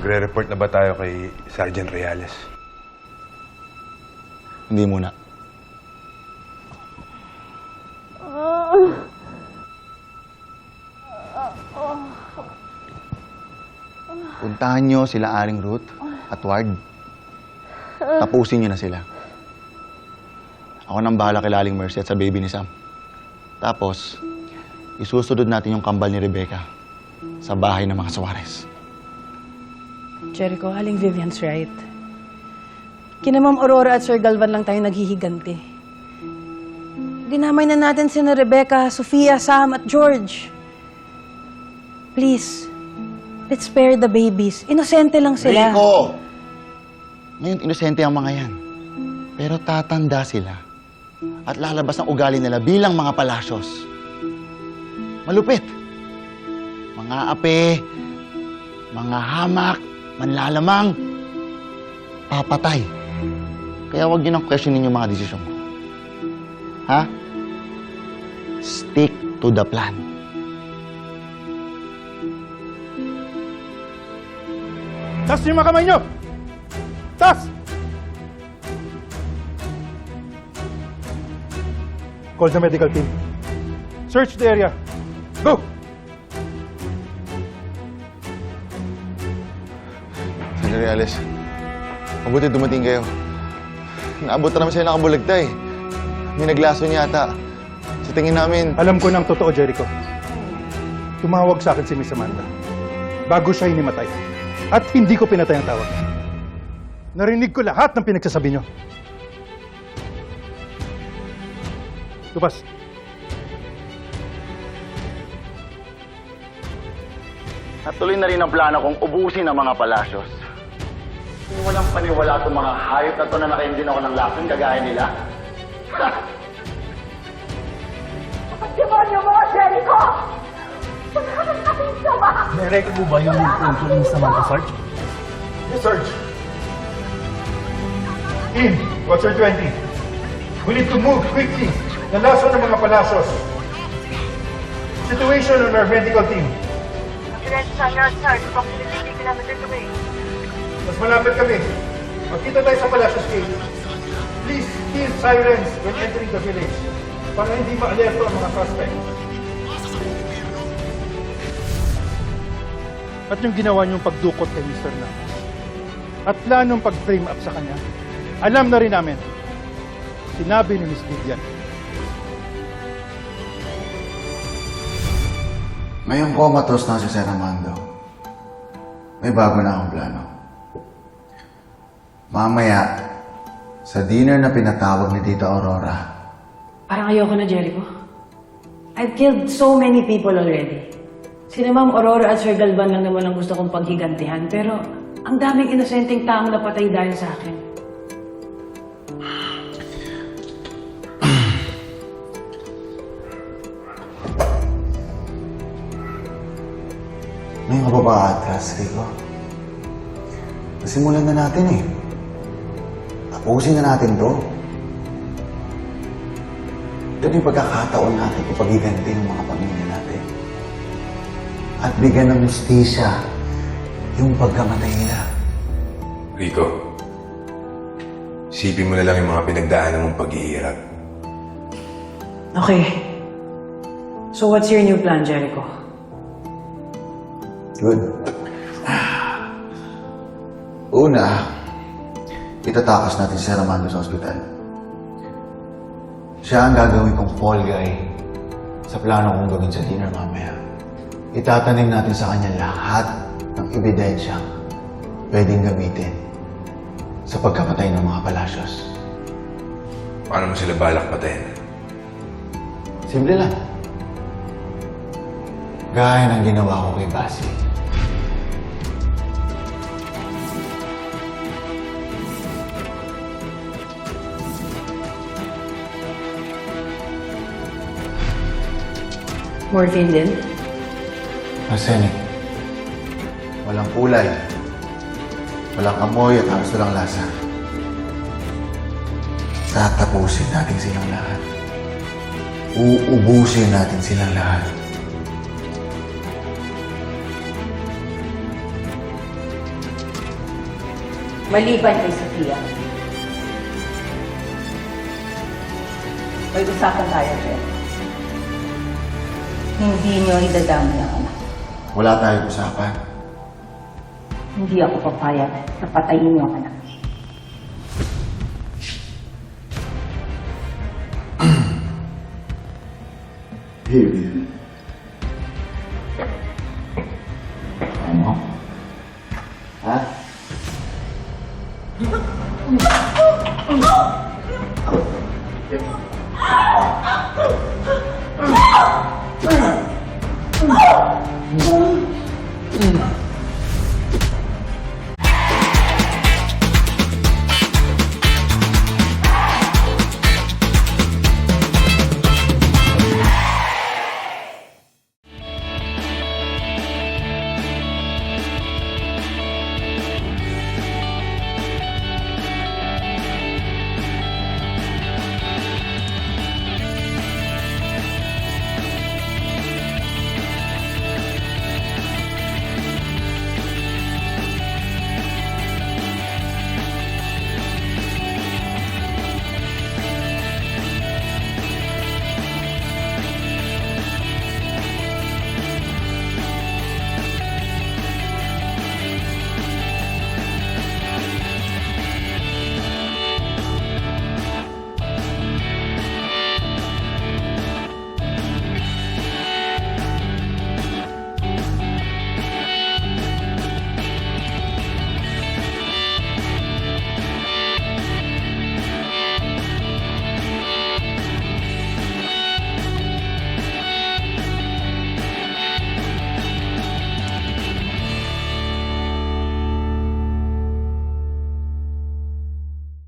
Magre-report na ba tayo kay Sergeant Reales? Hindi muna. Puntahan nyo sila Aling Ruth at Ward. Tapusin nyo na sila. Ako nang bahala kay Aling Mercy at sa baby ni Sam. Tapos, isusunod natin yung kambal ni Rebecca sa bahay ng mga Suarez. Jericho, Aling Vivian's right. Kina Ma'am Aurora at Sir Galvan lang tayo naghihiganti. Dinamay na natin sina Rebecca, Sofia, Sam at George. Please, let's spare the babies. Inosente lang sila. Rico! Ngayon, inosente ang mga yan. Pero tatanda sila. At lalabas ang ugali nila bilang mga palasyos. Malupit. Mga ape, mga hamak, manlalamang, papatay. Kaya huwag niyo nang questionin yung mga desisyon ko. Ha? Stick to the plan. Niyo yung mga kamay niyo! Taas! Call the medical team. Search the area. Go! Reales, mabuti dumating kayo. Naabot na naman sila nakabulagta eh. May naglaso niya ata. Sa tingin namin, Alam ko ng totoo, Jericho. Tumawag sa akin si Miss Amanda. Bago siya inimatay. At hindi ko pinatay ang tawag. Narinig ko lahat ng pinagsasabi niyo. Lupas. natuloy na rin ang plano kong ubusin ang mga palasyos. Hindi walang paniwala itong mga hayop na ito na nakain din ako ng lason kagaya nila. Demonyo mo, Jericho! Wala ka kasing sama! Direct mo ba yung puso ni Samantha, Sarge? Yes, Sarge. In, Watcher 20. We need to move quickly. Nalaso ng mga palasos. Situation on our medical team. Diretso sa yard, Sarge. Approximately 3 kilometers away. Mas malapit kami. Magkita tayo sa Palacios Gate. Please kill sirens when entering the village para hindi ma-alerto ang mga suspect. At yung ginawa niyong pagdukot kay Mr. Navas at planong pag-frame up sa kanya, alam na rin namin. Sinabi ni Miss Vivian. Ngayon ko matros na si Sir Armando. May bago na akong plano. Mamaya, sa dinner na pinatawag ni Tita Aurora, Parang ayoko na, Jericho. I've killed so many people already. Sina Ma'am Aurora at Sir Galvan lang naman ang gusto kong paghigantihan, pero ang daming inosenteng taong napatay dahil sa akin. may mga ba atras, Rico? Nasimulan na natin eh. Tapusin na natin to. Ito yung pagkakataon natin ipagiganti ng mga pamilya natin. At bigyan ng justisya yung pagkamatay nila. Rico, isipin mo na lang yung mga pinagdaanan mong paghihirap. Okay. So what's your new plan, Jericho? Good. Una, itatakas natin si Armando sa ospital. Siya ang gagawin kong fall guy sa plano kong gawin sa dinner mamaya. Itatanim natin sa kanya lahat ng ebidensyang pwedeng gamitin sa pagkamatay ng mga palasyos. Paano mo sila balak patayin? Simple lang. Gaya ng ginawa ko kay Basi. Morphine din? Arsenic. Walang kulay. Walang amoy at halos walang lasa. Tatapusin natin silang lahat. Uubusin natin silang lahat. Maliban kay Sofia. May usapan tayo, Jen. Hindi niyo idadami ang anak. Wala tayong usapan. Hindi ako papayag na patayin niyo ang anak. Baby. Ano? Ha? 嗯。嗯。嗯。